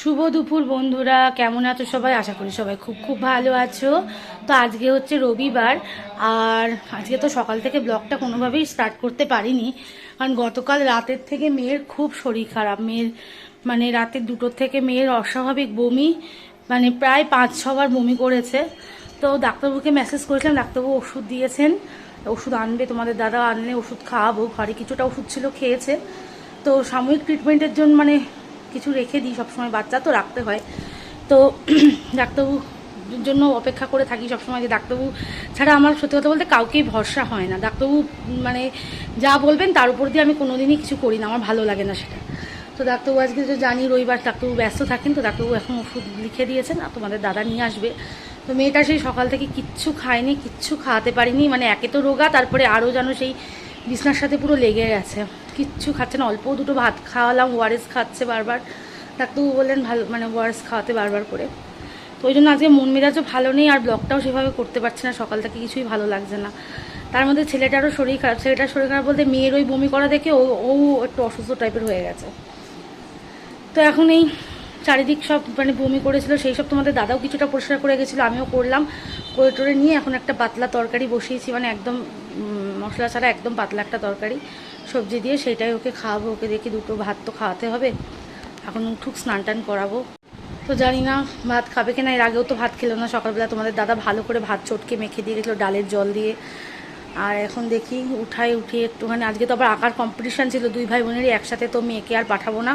শুভ দুপুর বন্ধুরা, কেমন আছো সবাই? আশা করি সবাই খুব খুব ভালো আছো। তো আজকে হচ্ছে রবিবার, আর আজকে তো সকাল থেকে ব্লগটা কোনোভাবেই স্টার্ট করতে পারিনি, কারণ গতকাল রাতের থেকে মেয়ের খুব শরীর খারাপ। মেয়ের মানে রাতের দুটোর থেকে মেয়ের অস্বাভাবিক বমি মানে প্রায় পাঁচ, ছবার বমি করেছে। তো ডাক্তারবাবুকে মেসেজ করেছিলাম, ডাক্তারবাবু ওষুধ দিয়েছেন, ওষুধ আনবে, তোমাদের দাদা আনলে ওষুধ খাওয়াবো। ঘরে কিছুটা ওষুধ ছিল, খেয়েছে। তো সাময়িক ট্রিটমেন্টের জন্য মানে কিছু রেখে দিই, সবসময় বাচ্চা তো রাখতে হয়। তো ডাক্তারবাবুর জন্য অপেক্ষা করে থাকি সবসময় যে ডাক্তারবাবু ছাড়া আমার সত্যি কথা বলতে কাউকেই ভরসা হয় না। ডাক্তারবাবু মানে যা বলবেন তার উপর দিয়ে আমি কোনোদিনই কিছু করি না, আমার ভালো লাগে না সেটা। তো ডাক্তারবাবু আজকে তো জানি রবিবার ডাক্তারবাবু ব্যস্ত থাকেন, তো ডাক্তারবাবু এখন ওষুধ লিখে দিয়েছেন আর তোমাদের দাদা নিয়ে আসবে। তো মেয়েটা সেই সকাল থেকে কিচ্ছু খায়নি, কিচ্ছু খাওয়াতে পারিনি মানে একে তো রোগা, তারপরে আরও যেন সেই বিছনার সাথে পুরো লেগে গেছে। কিচ্ছু খাচ্ছে না, অল্প দুটো ভাত খাওয়ালাম, ওয়ারেস খাচ্ছে বারবার। ডাক্তারবাবু বললেন, ভালো মানে ওয়ারেস খাওয়াতে বারবার করে। তো ওই জন্য আজকে মন মেজাজও ভালো নেই, আর ব্লগটাও সেভাবে করতে পারছে না, সকাল থেকে কিছুই ভালো লাগছে না। তার মধ্যে ছেলেটারও শরীর খারাপ, ছেলেটার শরীর খারাপ বলতে মেয়ের ওই বমি করা দেখে ও ও একটু অসুস্থ টাইপের হয়ে গেছে। তো এখন এই চারিদিক সব মানে বমি করেছিল, সেই সব তোমাদের দাদাও কিছুটা পরিষ্কার করে গেছিল, আমিও করলাম। করে টোরে নিয়ে এখন একটা পাতলা তরকারি বসিয়েছি মানে একদম মশলা ছাড়া একদম পাতলা একটা তরকারি। সবজি দিয়ে সেটাই ওকে খাওয়াবো, ওকে দেখি দুটো ভাত তো খাওয়াতে হবে। এখন উঠুক, স্নান টান করাবো। তো জানি না ভাত খাবে কিনা, এর আগেও তো ভাত খেলো না, সকালবেলা তোমাদের দাদা ভালো করে ভাত চটকে মেখে দিয়ে গেছিল, ডালের জল দিয়ে। আর এখন দেখি উঠাই উঠিয়ে একটুখানি, আজকে তো আবার আঁকার কম্পিটিশান ছিল, দুই ভাই বোনেরই একসাথে তো মেয়েকে আর পাঠাবো না।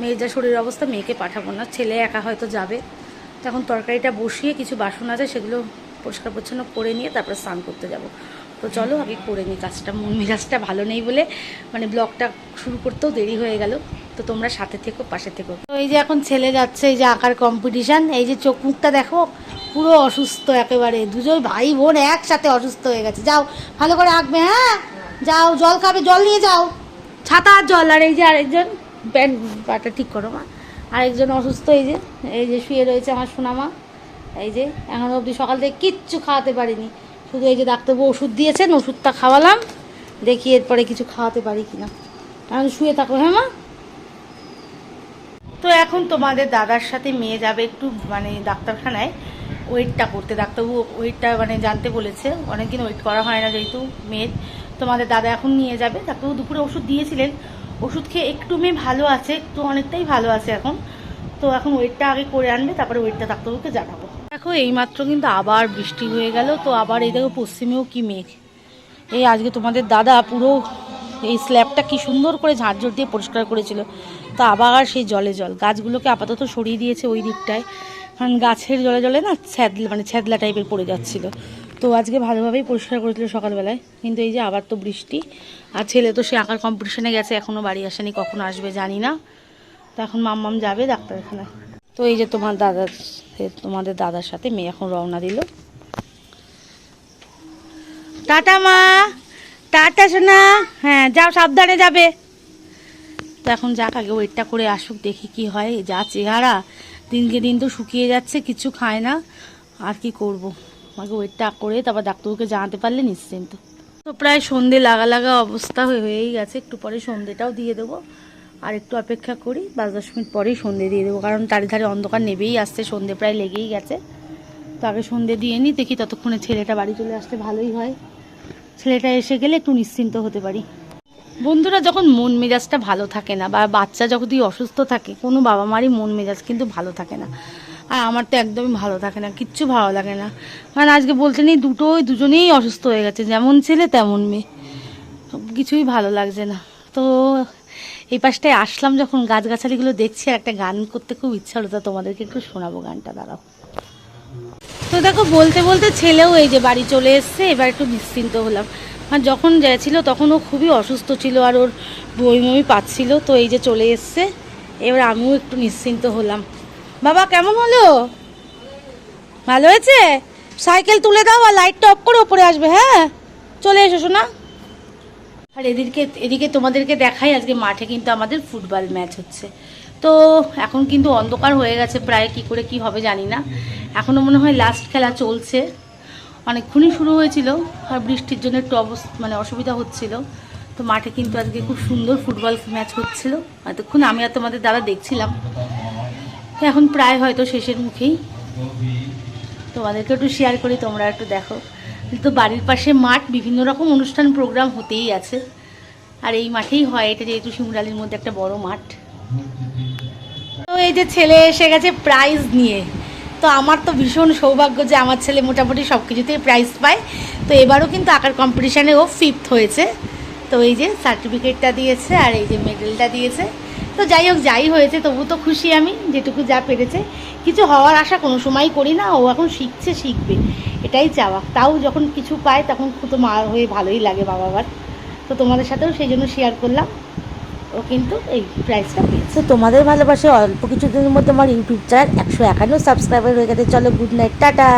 মেয়ের যা শরীরের অবস্থা, মেয়েকে পাঠাবো না। ছেলে একা হয়তো যাবে। তখন তরকারিটা বসিয়ে কিছু বাসন আছে, সেগুলো পরিষ্কার পরিচ্ছন্ন করে নিয়ে তারপরে স্নান করতে যাব। তো চলো আগে করে নিই কাজটা। মন মেজাজটা ভালো নেই বলে মানে ব্লগটা শুরু করতেও দেরি হয়ে গেল। তো তোমরা সাথে থেকো, পাশে থেকো। তো এই যে এখন ছেলে যাচ্ছে, এই যে আঁকার কম্পিটিশান এই যে চোখ মুখটা দেখো, পুরো অসুস্থ একেবারে। দুজন ভাই বোন একসাথে অসুস্থ হয়ে গেছে। যাও, ভালো করে আঁকবে হ্যাঁ? যাও, জল খাবে, জল নিয়ে যাও। ছাতা আর জল, আর এই যে আরেকজন। প্যান্ট পাটা ঠিক করো, মা। আরেকজন অসুস্থ, এই যে এই যে শুয়ে রয়েছে আমার সোনামা, এই যে, এখন অবধি সকাল থেকে কিচ্ছু খাওয়াতে পারিনি। শুধু এই যে ডাক্তারবাবু ওষুধ দিয়েছেন, ওষুধটা খাওয়ালাম, দেখি এরপরে কিছু খাওয়াতে পারি কিনা। এখন শুয়ে থাকো হ্যাঁ মা? তো এখন তোমাদের দাদার সাথে মেয়ে যাবে একটু মানে ডাক্তারখানায়, ওয়েটটা করতে। ডাক্তারবাবু ওয়েটটা মানে জানতে বলেছে, অনেকদিন ওয়েট করা হয় না যেহেতু মেয়ের। তোমাদের দাদা এখন নিয়ে যাবে, ডাক্তারবাবু দুপুরে ওষুধ দিয়েছিলেন ওষুধ খেয়ে একটু মেয়ে ভালো আছে, একটু অনেকটাই ভালো আছে এখন। তো এখন ওয়েটটা আগে করে আনবে, তারপরে ওয়েটটা ডাক্তারবাবুকে জানাব। দেখো, এইমাত্র কিন্তু আবার বৃষ্টি হয়ে গেল, তো আবার এই দেখো পশ্চিমেও কি মেঘ। এই আজকে তোমাদের দাদা পুরো এই স্ল্যাবটা কি সুন্দর করে ঝাড়ঝড় দিয়ে পরিষ্কার করেছিল। তো আবার সেই জলে জল, গাছগুলোকে আপাতত সরিয়ে দিয়েছে ওই দিকটায়। কারণ গাছের জলে জলে না ছ্যাদলা মানে ছ্যাদলা টাইপের পড়ে যাচ্ছিল। তো আজকে ভালোভাবেই পরিষ্কার করেছিল সকালবেলায়। কিন্তু এই যে আবার তো বৃষ্টি, আর ছেলে তো সে আঁকার কম্পিটিশনে গেছে এখনও বাড়ি আসেনি, কখন আসবে জানি না। তো এখন মাম্মাম যাবে ডাক্তারখানায়। তো এই যে তোমার দাদার তোমাদের দাদার সাথে মেয়ে এখন রওনা দিল। টাটা মা, টাটা সোনা। হ্যাঁ যাও, সাবধানে যাবে। তো এখন যাক, আগে ওয়েটটা করে আসুক, দেখি কি হয়। যা চেহারা, দিনকে দিন তো শুকিয়ে যাচ্ছে, কিছু খায় না। আর কি করব? আগে ওয়েটটা করে তারপর ডাক্তারবাবুকে জানাতে পারলে নিশ্চিন্ত। তো প্রায় সন্ধে লাগা লাগা অবস্থা হয়ে- হয়েই গেছে। একটু পরে সন্ধেটাও দিয়ে দেবো। আর একটু অপেক্ষা করি। পাঁচ দশ মিনিট পরেই সন্ধে দিয়ে দেবো। কারণ তারি ধারে অন্ধকার নেবেই আসছে। সন্ধে প্রায় লেগেই গেছে। তো আগে সন্ধে দিয়ে নিই দেখি ততক্ষণে ছেলেটা বাড়ি চলে আসতে ভালোই হয়। ছেলেটা এসে গেলে একটু নিশ্চিন্ত হতে পারি। বন্ধুরা, যখন মন মেজাজটা ভালো থাকে না বা বাচ্চা যখন অসুস্থ থাকে, কোনো বাবা মারই মন মেজাজ কিন্তু ভালো থাকে না। আর আমার তো একদমই ভালো থাকে না, কিচ্ছু ভালো লাগে না। কারণ আজকে বলতে নেই, দুটোই, দুজনেই অসুস্থ হয়ে গেছে, যেমন ছেলে তেমন মেয়ে। কিছুই ভালো লাগছে না। তো এই পাশটায় আসলাম যখন গাছগাছালিগুলো দেখছি, আর একটা গান করতে খুব ইচ্ছা হলো, তা তোমাদেরকে একটু শোনাবো গানটা, দাঁড়াও। তো দেখো, বলতে বলতে ছেলেও এই যে বাড়ি চলে এসছে, এবার একটু নিশ্চিন্ত হলাম। আর যখন গেছিল, তখন ও খুবই অসুস্থ ছিল, আর ওর বই মমি পাচ্ছিল, তো এই যে চলে এসছে। এবার আমিও একটু নিশ্চিন্ত হলাম। বাবা, কেমন হলো? ভালো হয়েছে? সাইকেল তুলে দাও আর লাইটটা অফ করে ওপরে আসবে হ্যাঁ? চলে এসো শোনা আর এদিকে এদিকে তোমাদেরকে দেখাই, আজকে মাঠে কিন্তু আমাদের ফুটবল ম্যাচ হচ্ছে। তো এখন কিন্তু অন্ধকার হয়ে গেছে প্রায়, কি করে কি হবে জানি না। এখনও মনে হয় লাস্ট খেলা চলছে। অনেকক্ষণই শুরু হয়েছিল, আর বৃষ্টির জন্য একটু অবস্থা মানে অসুবিধা হচ্ছিল। তো মাঠে কিন্তু আজকে খুব সুন্দর ফুটবল ম্যাচ হচ্ছিল। এতক্ষণ আমি আর তোমাদের দাদা দেখছিলাম। এখন প্রায় হয়তো শেষের মুখেই। তোমাদেরকে একটু শেয়ার করি, তোমরা একটু দেখো। তো বাড়ির পাশে মাঠ, বিভিন্ন রকম অনুষ্ঠান প্রোগ্রাম হতেই আছে। আর এই মাঠেই হয়, এটা যেহেতু শিমরালির মধ্যে একটা বড় মাঠ। তো এই যে ছেলে এসে গেছে প্রাইজ নিয়ে। তো আমার তো ভীষণ সৌভাগ্য যে আমার ছেলে মোটামুটি সব কিছুতেই প্রাইজ পায়। তো এবারও কিন্তু আঁকার কম্পিটিশানে ও ফিফথ হয়েছে। তো এই যে সার্টিফিকেটটা দিয়েছে আর এই যে মেডেলটা দিয়েছে। তো যাই হোক, যাই হয়েছে, তবু তো খুশি আমি, যেটুকু যা পেরেছে। কিছু হওয়ার আশা কোনো সময় করি না, ও এখন শিখছে, শিখবে। এটাই চাওয়া। তাও যখন কিছু পায়, তখন তো মা হয়ে ভালোই লাগে বাবা আবার তো তোমাদের সাথেও সেই জন্য শেয়ার করলাম। ও কিন্তু এই প্রাইজটা পেয়েছে। তোমাদের ভালোবাসে অল্প কিছুদিনের মধ্যে আমার ইউটিউব চ্যানেল একশো একান্ন সাবস্ক্রাইবার হয়ে গেছে। চলো গুড নাইট টাটা!